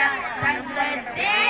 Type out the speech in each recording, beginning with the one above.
that, that,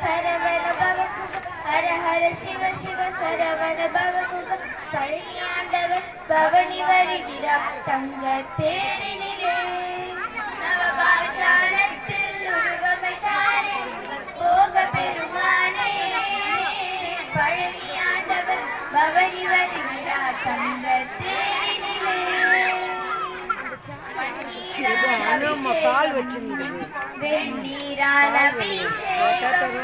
Saravana பவகுக Hara Hara Shiva Shiva Saravana பவகுக Palaniandavar பவனி வருகிறார் தங்க தேரினிலே நவபாஷாணத்தில் உருவமைத்தாரே போக பெருமானே பழனியாண்டவர் பவனி வருகிறார் தங்க பால் வச்சிருந்தது வெண்ணீரால் அபிஷேகம்.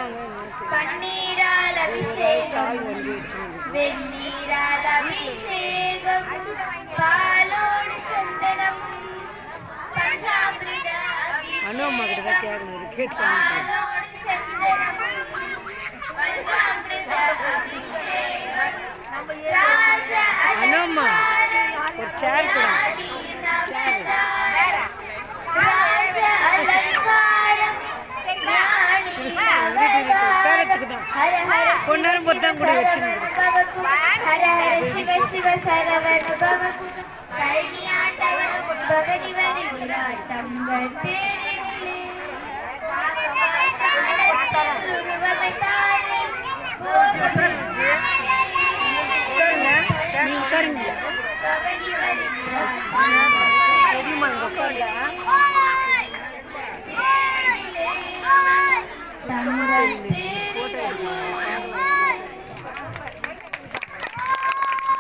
பன்னீரால் அபிஷேகம். வெண்ணீரால் அபிஷேகம். பாலோடு சந்தனம். பஞ்சாமிர்த கேட்டு பாலோடு சந்தனம். பஞ்சாமிர்த அபிஷேகம். ராஜ அனுமா ஒரு சேர் கூட பொன்னரும் பொத்தம் கூட ஹர ஹர சிவ சிவ சரவண தங்க தேரிலே தங்க தேரிலே